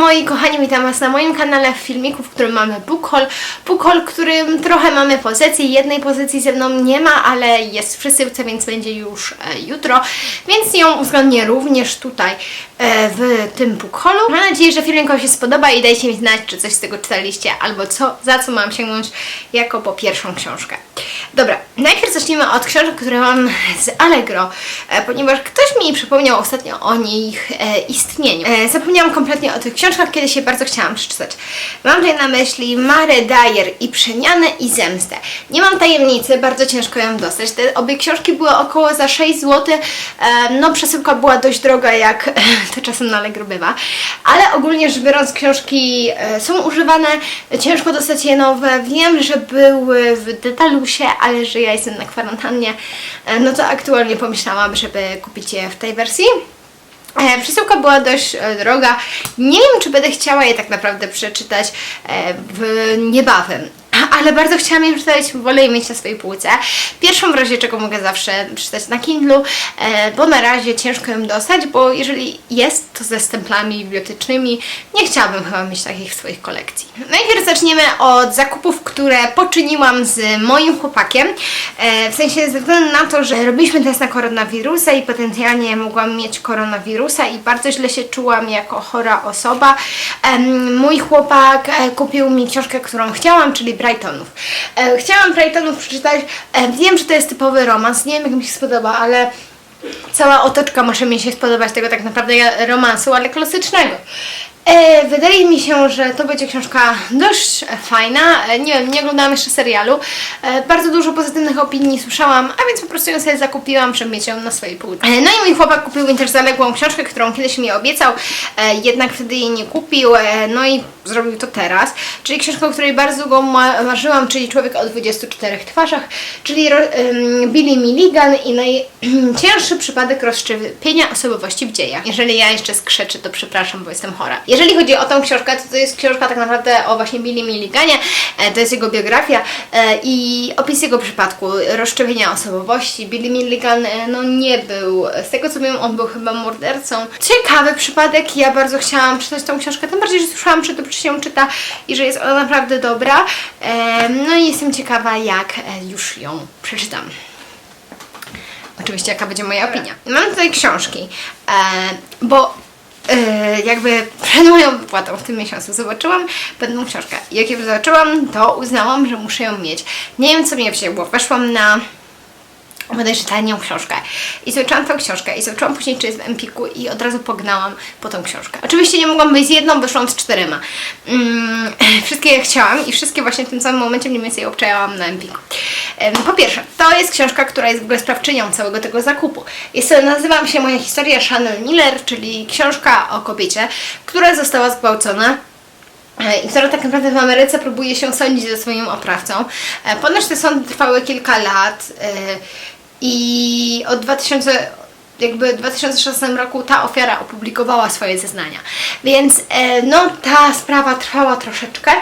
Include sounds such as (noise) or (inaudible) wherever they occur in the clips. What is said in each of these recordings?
moi kochani, witam Was na moim kanale w filmiku, w którym mamy book haul. Book haul, którym trochę mamy pozycji, jednej pozycji ze mną nie ma, ale jest w przesyłce, więc będzie już e, jutro, więc ją uwzględnię również tutaj e, w tym book haulu. Mam nadzieję, że filmik Wam się spodoba i dajcie mi znać, czy coś z tego czytaliście, albo co, za co mam sięgnąć jako po pierwszą książkę. Dobra, najpierw zacznijmy od książek, które mam z Allegro, e, ponieważ ktoś mi przypomniał ostatnio o nich e, istnieniu. E, zapomniałam kompletnie o tych książkach, kiedy się bardzo chciałam przeczytać. Mam tutaj na myśli Mare Dyer i Przemianę i Zemstę. Nie mam tajemnicy, bardzo ciężko ją dostać. Te obie książki były około za 6 zł. No przesyłka była dość droga, jak (laughs) to czasem na Allegro bywa. Ale ogólnie rzecz biorąc książki e, są używane, ciężko dostać je nowe. Wiem, że były w Detalusie, ale że ja jestem na kwarantannie, e, no to aktualnie pomyślałam, żeby kupić je w tej wersji. E, Przesyłka była dość e, droga. Nie wiem, czy będę chciała je tak naprawdę przeczytać e, w niebawem. Ale bardzo chciałam je przeczytać, wolę je mieć na swojej półce. Pierwszą w razie czego mogę zawsze przeczytać na Kindlu, e, bo na razie ciężko ją dostać, bo jeżeli jest to ze stemplami bibliotecznymi, nie chciałabym chyba mieć takich w swoich kolekcji. Najpierw zaczniemy od zakupów, które poczyniłam z moim chłopakiem. E, w sensie ze względu na to, że robiliśmy test na koronawirusa i potencjalnie mogłam mieć koronawirusa i bardzo źle się czułam jako chora osoba. Mój chłopak e, kupił mi książkę, którą chciałam, czyli E, chciałam Brightonów przeczytać. E, wiem, że to jest typowy romans, nie wiem jak mi się spodoba, ale cała otoczka może mi się spodobać tego tak naprawdę romansu, ale klasycznego. E, wydaje mi się, że to będzie książka dość fajna. E, nie wiem, nie oglądałam jeszcze serialu. E, bardzo dużo pozytywnych opinii słyszałam, a więc po prostu ją sobie zakupiłam, żeby mieć ją na swojej półce. E, no i mój chłopak kupił interzaległą książkę, którą kiedyś mi obiecał, e, jednak wtedy jej nie kupił, e, no i zrobił to teraz. Czyli książkę, o której bardzo długo ma- marzyłam, czyli Człowiek o 24 twarzach, czyli ro- ym, Billy Milligan i najcięższy przypadek rozszczepienia osobowości w dziejach. Jeżeli ja jeszcze skrzeczę, to przepraszam, bo jestem chora. Jeżeli chodzi o tą książkę, to to jest książka tak naprawdę o właśnie Billy Milliganie, e, to jest jego biografia e, i opis jego przypadku rozszczepienia osobowości. Billy Milligan e, no nie był, z tego co wiem, on był chyba mordercą. Ciekawy przypadek, ja bardzo chciałam czytać tą książkę, tym bardziej, że słyszałam, że dobrze się czyta i że jest ona naprawdę dobra. No i jestem ciekawa, jak już ją przeczytam. Oczywiście, jaka będzie moja opinia. Mam tutaj książki, bo jakby przed moją wypłatą w tym miesiącu zobaczyłam pewną książkę. Jak ją zobaczyłam, to uznałam, że muszę ją mieć. Nie wiem, co mnie wzięło. Weszłam na bodajże tanią książkę. I zobaczyłam tą książkę i zobaczyłam później, czy jest w Empiku i od razu pognałam po tą książkę. Oczywiście nie mogłam być z jedną, wyszłam z czterema. Mm, (clears throat) wszystkie chciałam i wszystkie właśnie w tym samym momencie mniej więcej obczajałam na Empiku. Em, Po pierwsze, to jest książka, która jest w ogóle sprawczynią całego tego zakupu. Jest to, nazywam się Moja historia Chanel Miller, czyli książka o kobiecie, która została zgwałcona E, i która tak naprawdę w Ameryce próbuje się sądzić ze swoim oprawcą. E, Ponoć te sądy trwały kilka lat e, i od 2000 jakby w 2016 roku ta ofiara opublikowała swoje zeznania. Więc e, no ta sprawa trwała troszeczkę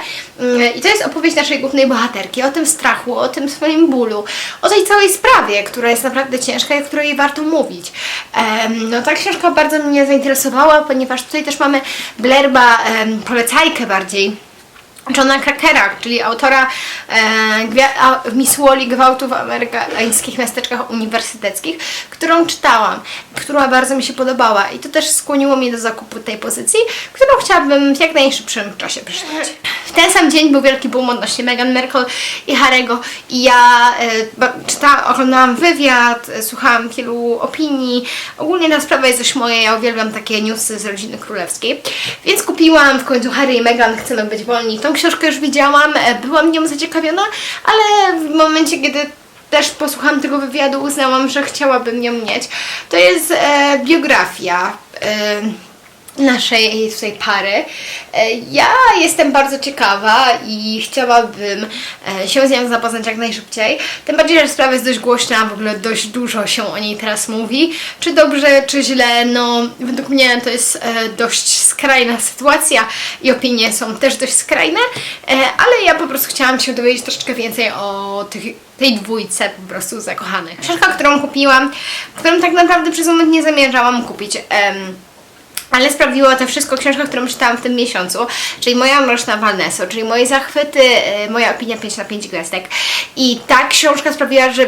Mm, i to jest opowieść naszej głównej bohaterki o tym strachu, o tym swoim bólu, o tej całej sprawie, która jest naprawdę ciężka i o której warto mówić. No ta książka bardzo mnie zainteresowała, ponieważ tutaj też mamy blerba, polecajkę bardziej Johna Krakera, czyli autora e, Miss Wally gwałtu w amerykańskich miasteczkach uniwersyteckich, którą czytałam, która bardzo mi się podobała i to też skłoniło mnie do zakupu tej pozycji, którą chciałabym w jak najszybszym czasie przeczytać. (clears throat) W ten sam dzień był wielki boom odnośnie Meghan Markle i Harry'ego i ja e, ba- czyta, oglądałam wywiad, e, słuchałam wielu opinii. Ogólnie ta sprawa jest dość moja, ja uwielbiam takie newsy z rodziny królewskiej. Więc kupiłam w końcu Harry i Meghan, chcemy być wolni. Tą książkę już widziałam, e, byłam nią zaciekawiona, ale w momencie, kiedy też posłuchałam tego wywiadu, uznałam, że chciałabym ją mieć. To jest e, biografia. E, naszej tutaj pary. E, Ja jestem bardzo ciekawa i chciałabym e, się z nią zapoznać jak najszybciej. Tym bardziej, że sprawa jest dość głośna, w ogóle dość dużo się o niej teraz mówi. Czy dobrze, czy źle, no według mnie to jest e, dość skrajna sytuacja i opinie są też dość skrajne, ale ja po prostu chciałam się dowiedzieć troszeczkę więcej o tych tej dwójce po prostu zakochanych. Książka, którą kupiłam, którą tak naprawdę przez moment nie zamierzałam kupić. em, Ale sprawiło to wszystko książka, którą czytałam w tym miesiącu, czyli Moja mroczna Vanessa, czyli moje zachwyty, y, moja opinia 5 na 5 gwiazdek. I ta książka sprawiła, że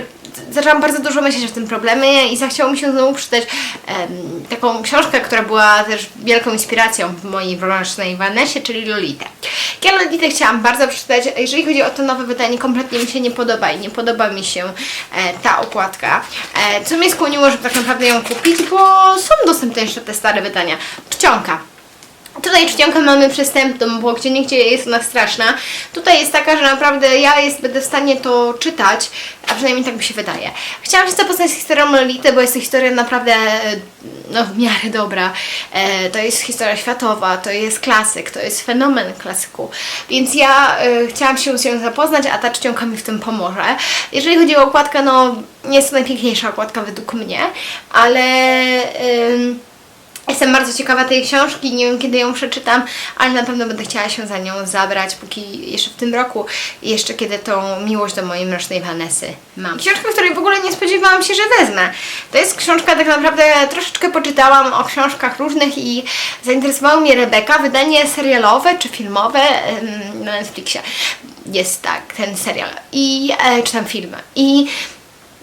zaczęłam bardzo dużo myśleć o tym problemie i zachciało mi się znowu przeczytać em, taką książkę, która była też wielką inspiracją w mojej mrocznej Vanessie, czyli Lolitę. Ja Lolitę chciałam bardzo przeczytać, jeżeli chodzi o to nowe wydanie, kompletnie mi się nie podoba i nie podoba mi się e, ta okładka, e, co mnie skłoniło, żeby tak naprawdę ją kupić, bo są dostępne jeszcze te stare wydania. Czcionka. Tutaj czcionkę mamy przystępną, bo gdzie niegdzie jest ona straszna. Tutaj jest taka, że naprawdę ja jest, będę w stanie to czytać, a przynajmniej tak mi się wydaje. Chciałam się zapoznać z historią Lolity, bo jest to historia naprawdę e, no, w miarę dobra. E, to jest historia światowa, to jest klasyk, to jest fenomen klasyku. Więc ja e, chciałam się z nią zapoznać, a ta czcionka mi w tym pomoże. Jeżeli chodzi o okładkę, no nie jest to najpiękniejsza okładka według mnie, ale... ym, Jestem bardzo ciekawa tej książki, nie wiem kiedy ją przeczytam, ale na pewno będę chciała się za nią zabrać, póki jeszcze w tym roku, jeszcze kiedy tą miłość do mojej mrocznej Vanessy mam. Książka, której w ogóle nie spodziewałam się, że wezmę. To jest książka, tak naprawdę troszeczkę poczytałam o książkach różnych i zainteresowało mnie Rebeka, wydanie serialowe czy filmowe na Netflixie. Jest tak, ten serial. I e, czytam filmy. I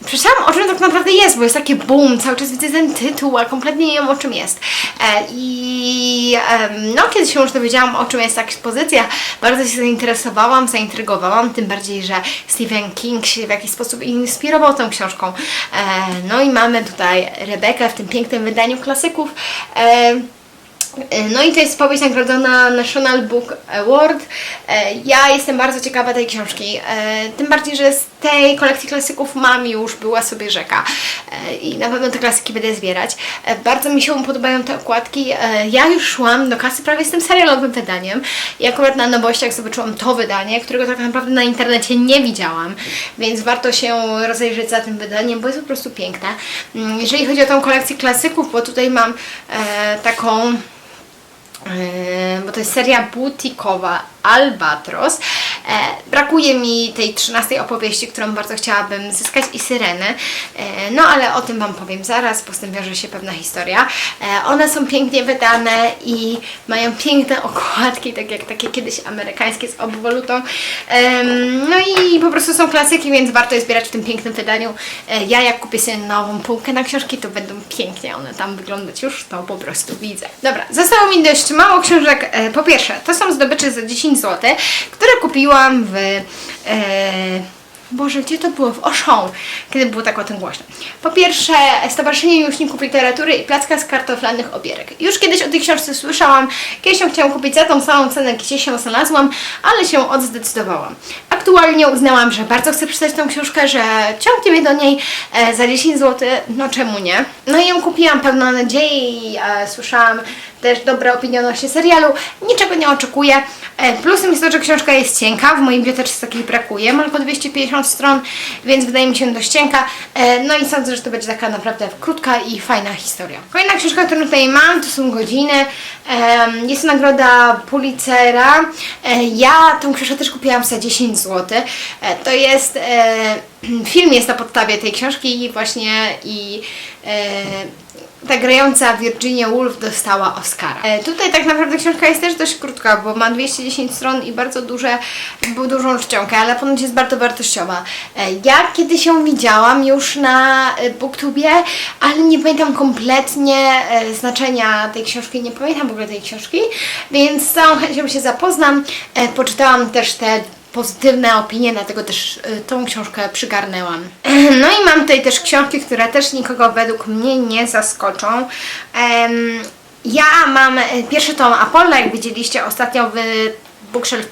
Przeczytałam o czym tak naprawdę jest, bo jest takie boom, cały czas widzę ten tytuł, a kompletnie nie wiem o czym jest. E, I em, no, kiedy się już dowiedziałam o czym jest ta ekspozycja, bardzo się zainteresowałam, zaintrygowałam, tym bardziej, że Stephen King się w jakiś sposób inspirował tą książką. E, no i mamy tutaj Rebekę w tym pięknym wydaniu klasyków. E, no i to jest powieść nagrodzona National Book Award. E, Ja jestem bardzo ciekawa tej książki. E, Tym bardziej, że z tej kolekcji klasyków mam już, była sobie rzeka. E, I na pewno te klasyki będę zbierać. E, Bardzo mi się podobają te okładki. E, Ja już szłam do kasy prawie z tym serialowym wydaniem. I akurat na nowościach zobaczyłam to wydanie, którego tak naprawdę na internecie nie widziałam. Więc warto się rozejrzeć za tym wydaniem, bo jest po prostu piękne. Mm, Jeżeli chodzi o tą kolekcję klasyków, bo tutaj mam taką bo to jest seria butikowa Albatros. E, brakuje mi tej trzynastej opowieści, którą bardzo chciałabym zyskać i Syrenę. E, no ale o tym Wam powiem zaraz, po z tym wiąże się pewna historia. E, one są pięknie wydane i mają piękne okładki, tak jak takie kiedyś amerykańskie z obwolutą. No i po prostu są klasyki, więc warto je zbierać w tym pięknym wydaniu. Ja jak kupię sobie nową półkę na książki, to będą pięknie one tam wyglądać już, to po prostu widzę. Dobra, zostało mi dość mało książek. Po pierwsze, to są zdobycze za 10 zł, które kupiłam w... E, Boże, gdzie to było? W Auchan, kiedy było tak o tym głośno. Po pierwsze, Stowarzyszenie Miłośników Literatury i Placka z kartoflanych obierek. Już kiedyś o tej książce słyszałam, kiedyś ją chciałam kupić za tą samą cenę, gdzie się znalazłam, ale się odzdecydowałam. Aktualnie uznałam, że bardzo chcę przeczytać tą książkę, że ciągnie mnie do niej e, za 10 zł, no czemu nie? No i ją kupiłam pełna nadziei e, słyszałam też dobre opinie odnośnie serialu. Niczego nie oczekuję. E, Plusem jest to, że książka jest cienka. W moim bibliotece takiej brakuje. Ma tylko 250 stron, więc wydaje mi się dość cienka. E, No i sądzę, że to będzie taka naprawdę krótka i fajna historia. Kolejna książka, którą tutaj mam, to są godziny. Jest to nagroda Pulitzera. E, Ja tą książkę też kupiłam za 10 zł. To jest... (clears throat) Film jest na podstawie tej książki właśnie i ta grająca Virginia Woolf dostała Oscara. E, tutaj tak naprawdę książka jest też dość krótka, bo ma 210 stron i bardzo duże, bu- dużą czcionkę, ale ponoć jest bardzo wartościowa. E, ja kiedyś ją widziałam już na e, Booktubie, ale nie pamiętam kompletnie e, znaczenia tej książki, nie pamiętam w ogóle tej książki, więc z całą chęcią się zapoznam. E, poczytałam też te pozytywne opinie, dlatego też y, tą książkę przygarnęłam. (clears throat) No i mam tutaj też książki, które też nikogo według mnie nie zaskoczą. Ja mam y, pierwszy tom Apollo, jak widzieliście ostatnio w Bookshelf.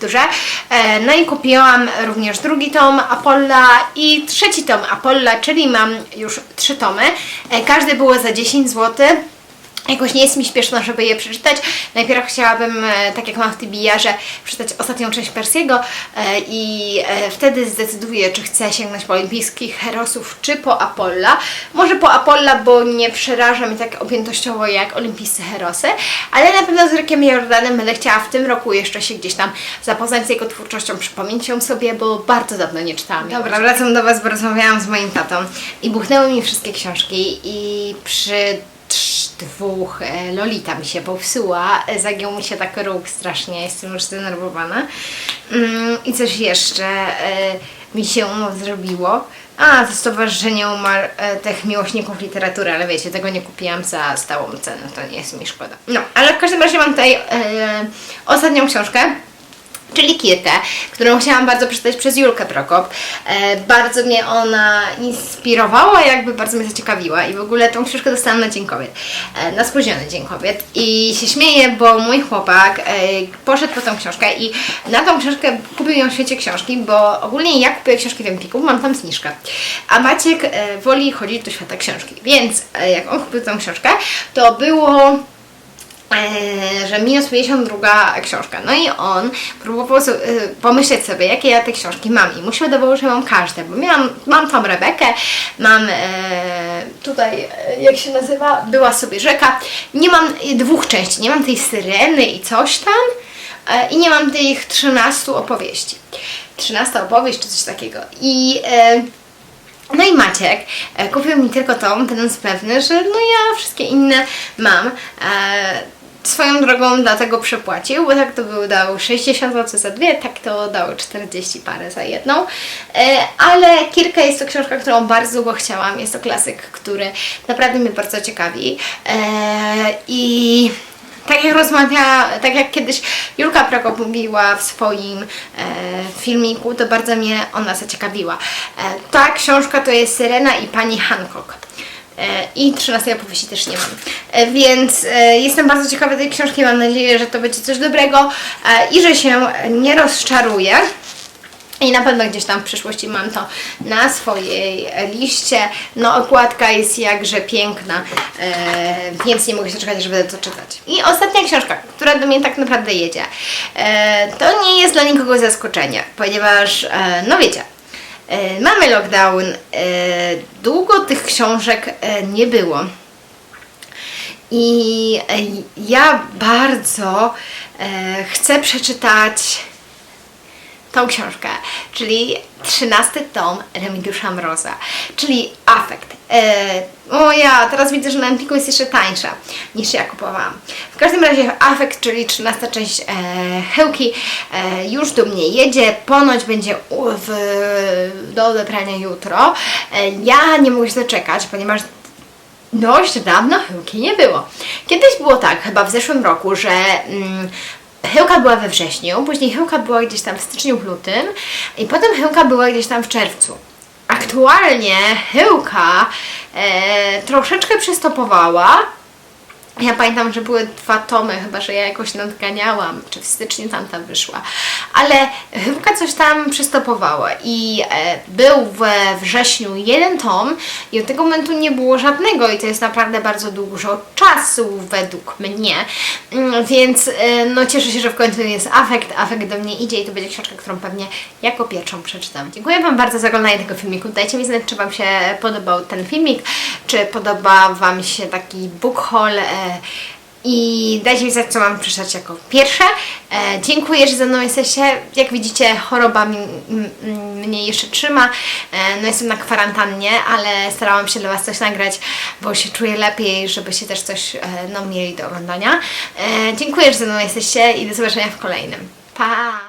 E, No i kupiłam również drugi tom Apolla i trzeci tom Apolla, czyli mam już trzy tomy. E, Każdy było za 10 zł. Jakoś nie jest mi śpieszno, żeby je przeczytać. Najpierw chciałabym, e, tak jak mam w Tybijarze, przeczytać ostatnią część Persiego e, i e, wtedy zdecyduję, czy chcę sięgnąć po olimpijskich herosów, czy po Apolla. Może po Apolla, bo nie przeraża mnie tak objętościowo jak olimpijscy herosy, ale na pewno z Rykiem Jordanem będę chciała w tym roku jeszcze się gdzieś tam zapoznać z jego twórczością, przypomnieć ją sobie, bo bardzo dawno nie czytałam. Dobra, wracam do Was, bo rozmawiałam z moim tatą i buchnęły mi wszystkie książki i przy dwóch. E, Lolita mi się popsuła, e, zagiął mi się tak róg strasznie, jestem już zdenerwowana. Mm, I coś jeszcze e, mi się zrobiło. A, to Stowarzyszenie Umar tych Miłośników Literatury, ale wiecie, tego nie kupiłam za stałą cenę, to nie jest mi szkoda. No, ale w każdym razie mam tutaj e, ostatnią książkę, czyli Kirkę, którą chciałam bardzo przeczytać przez Julkę Prokop. E, bardzo mnie ona inspirowała, jakby bardzo mnie zaciekawiła i w ogóle tą książkę dostałam na Dzień Kobiet, e, na spóźniony Dzień Kobiet i się śmieję, bo mój chłopak e, poszedł po tą książkę i na tą książkę kupił ją w świecie książki, bo ogólnie jak kupuję książki w Empiku, mam tam zniżkę, a Maciek e, woli chodzić do świata książki, więc e, jak on kupił tą książkę, to było że minus 52 książka. No i on próbował e, pomyśleć sobie, jakie ja te książki mam i mu się wydawało, że mam każde, bo miałam, mam tą Rebekę, mam e, tutaj, e, jak się nazywa, była sobie rzeka, nie mam e, dwóch części, nie mam tej syreny i coś tam e, i nie mam tych 13 opowieści. 13 opowieść czy coś takiego. I e, no i Maciek e, kupił mi tylko tą, będąc pewny, że no ja wszystkie inne mam. E, swoją drogą dlatego przepłacił, bo tak to był dał 60 zł za dwie, tak to dał 40 parę za jedną. E, ale Kirka jest to książka, którą bardzo długo chciałam. Jest to klasyk, który naprawdę mnie bardzo ciekawi. I tak jak rozmawia, tak jak kiedyś Julka Prokop mówiła w swoim e, filmiku, to bardzo mnie ona zaciekawiła. E, ta książka to jest Syrena i pani Hancock. E, I 13 opowieści też nie mam. E, Więc e, jestem bardzo ciekawa tej książki. Mam nadzieję, że to będzie coś dobrego i że się nie rozczaruję. I na pewno gdzieś tam w przyszłości mam to na swojej liście. No, okładka jest jakże piękna, e, więc nie mogę się czekać, żeby to czytać. I ostatnia książka, która do mnie tak naprawdę jedzie. E, to nie jest dla nikogo zaskoczenie, ponieważ, e, no wiecie, e, mamy lockdown, e, długo tych książek e, nie było. I e, ja bardzo e, chcę przeczytać tą książkę, czyli 13 tom Remigiusza Mroza, czyli Afekt. E, o ja, teraz widzę, że na Empiku jest jeszcze tańsza niż ja kupowałam. W każdym razie Afekt, czyli 13 część e, Hełki e, już do mnie jedzie, ponoć będzie u, w, do odebrania jutro. E, ja nie mogę się doczekać, ponieważ dość dawno chyłki nie było. Kiedyś było tak, chyba w zeszłym roku, że mm, chyłka była we wrześniu, później chyłka była gdzieś tam w styczniu, lutym i potem chyłka była gdzieś tam w czerwcu. Aktualnie chyłka e, troszeczkę przystopowała. Ja pamiętam, że były dwa tomy, chyba że ja jakoś nadganiałam, czy w styczniu tamta wyszła. Ale chyba coś tam przystopowała i e, był we wrześniu jeden tom i od tego momentu nie było żadnego i to jest naprawdę bardzo dużo czasu według mnie. Mm, Więc e, no cieszę się, że w końcu jest afekt, afekt do mnie idzie i to będzie książka, którą pewnie jako pierwszą przeczytam. Dziękuję Wam bardzo za oglądanie tego filmiku. Dajcie mi znać, czy Wam się podobał ten filmik, czy podoba Wam się taki book haul. E, i dajcie mi znać, co mam przeczytać jako pierwsze. E, dziękuję, że ze mną jesteście. Jak widzicie, choroba mi, m, mnie jeszcze trzyma. E, no jestem na kwarantannie, ale starałam się dla Was coś nagrać, bo się czuję lepiej, żebyście też coś e, no, mieli do oglądania. E, dziękuję, że ze mną jesteście i do zobaczenia w kolejnym. Pa!